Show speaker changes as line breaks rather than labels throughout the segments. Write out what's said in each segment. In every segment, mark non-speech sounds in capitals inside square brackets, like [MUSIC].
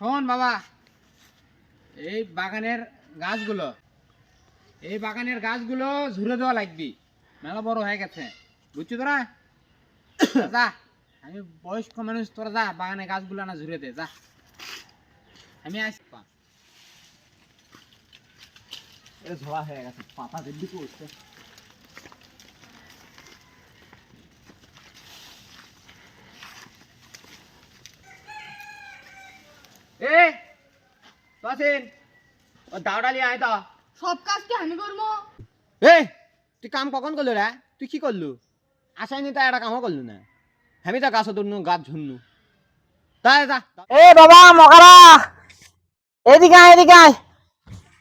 শোন বাবা, এই বাগানের গাছগুলো, এই বাগানের গাছগুলো ঝুড়ে দেওয়া লাগবি। মেলা বড় হয়ে গেছে। বুঝছ তোরা? [COUGHS] যা, আমি বয়স্ক মানুষ, তোরা যা বাগানে গাছগুলো না ঝুড়ে দে, যা। আমি আসি।
ঝোড়া হয়ে গেছে, পাতা দিব্যি করছে
এ তোসিন ও দাওড়া আয় তো।
সব কাজ কি আমি করব?
এই তুই কাম কখন করলু রে? তুই কি করলু? আসাইনি তো একটা কামও করলু না। আমি তো গাছ ধরনু গাছ ঝুননু তাই যা
এ বাবা মকারা! এদিকে আয় এদিকে আয়।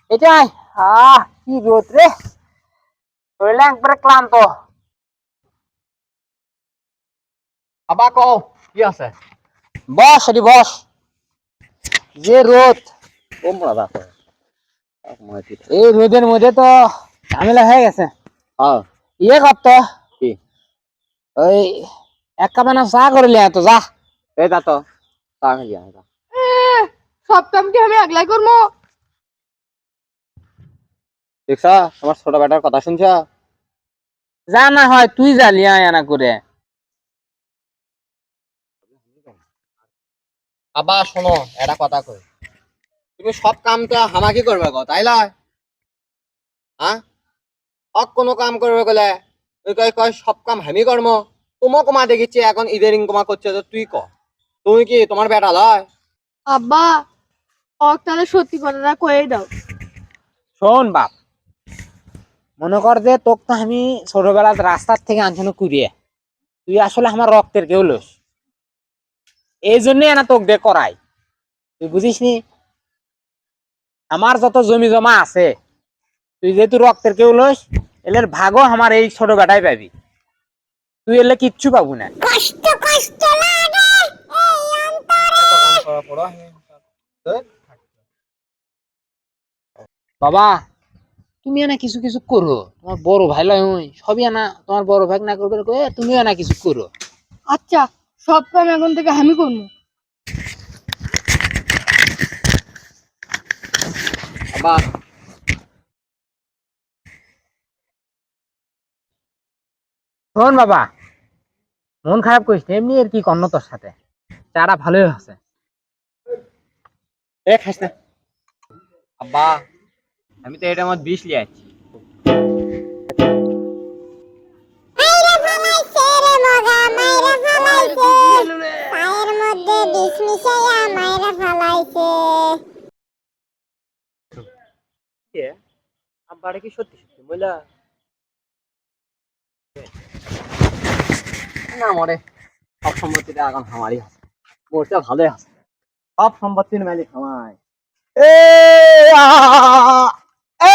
এটা আয়। আহ কি রোদ রে। শরীরে একবারে ক্লান্ত।
আবার কও কি আছে?
বস এটি বস। যে রোদ।
ও মরা
এই রোদের মধ্যে তো ঝামেলা হয়ে গেছে।
হ্যাঁ।
ইয়ে করতো
কি?
ওই এক কাপ না চা করে লিয়া তো যা।
এই তো। তা খালি
সব কাম কি আমি একলাই করব
দেখছ আমার ছোট বেটার কথা শুনছ?
যা না হয় তুই যা লিয়া আনা করে।
আবার শোনো এটা কথা কই। তুমি সব কাম তো হামাকি করবে গো তাই লয়? হ্যাঁ অক কোনো কাম করবে গেলে তুই কয় কয় সব কাম হামি কর্ম। তোমা কমা দেখিছি এখন ইদারিং কমা করছে তো তুই ক? তুমি কি তোমার বেটা লয়?
আব্বা ওক তাহলে সত্যি কথাটা কয়ে দাও।
শোন বাপ মনে কর যে তোকে তো আমি ছোটবেলার রাস্তার থেকে আনছানো কুড়িয়ে। তুই আসলে আমার রক্তের কেউ লোস। এই জন্যই না তোক দিয়ে করাই। তুই বুঝিস নি? আমার যত জমি জমা আছে তুই যেহেতু রক্তের কেউ লোস এলের ভাগও আমার এই ছোট বেটাই পাবি। তুই এলে কিচ্ছু পাবো না। বাবা তুমি না কিছু কিছু করো। তোমার বড় ভাই লয় হই। সবই না তোমার বড় ভাই না করবে তুমিও না কিছু করো।
আচ্ছা। সব কাম এখন থেকে আমি করব।
আবার।
শোন বাবা মন খারাপ করিস না, এমনি আর কি কর্ণ তোর সাথে। চারা ভালোই আছে
এ খাস না। আব্বা আমি তো এটা আমার বিষ লিয়ে আছি আব্বাটা কি সত্যি সত্যি বললা না মরে, সব সম্পত্তিটা এখন আমারই আছে। মোরটা ভালোই আছে। সব সম্পত্তির মালিক আমায়। এ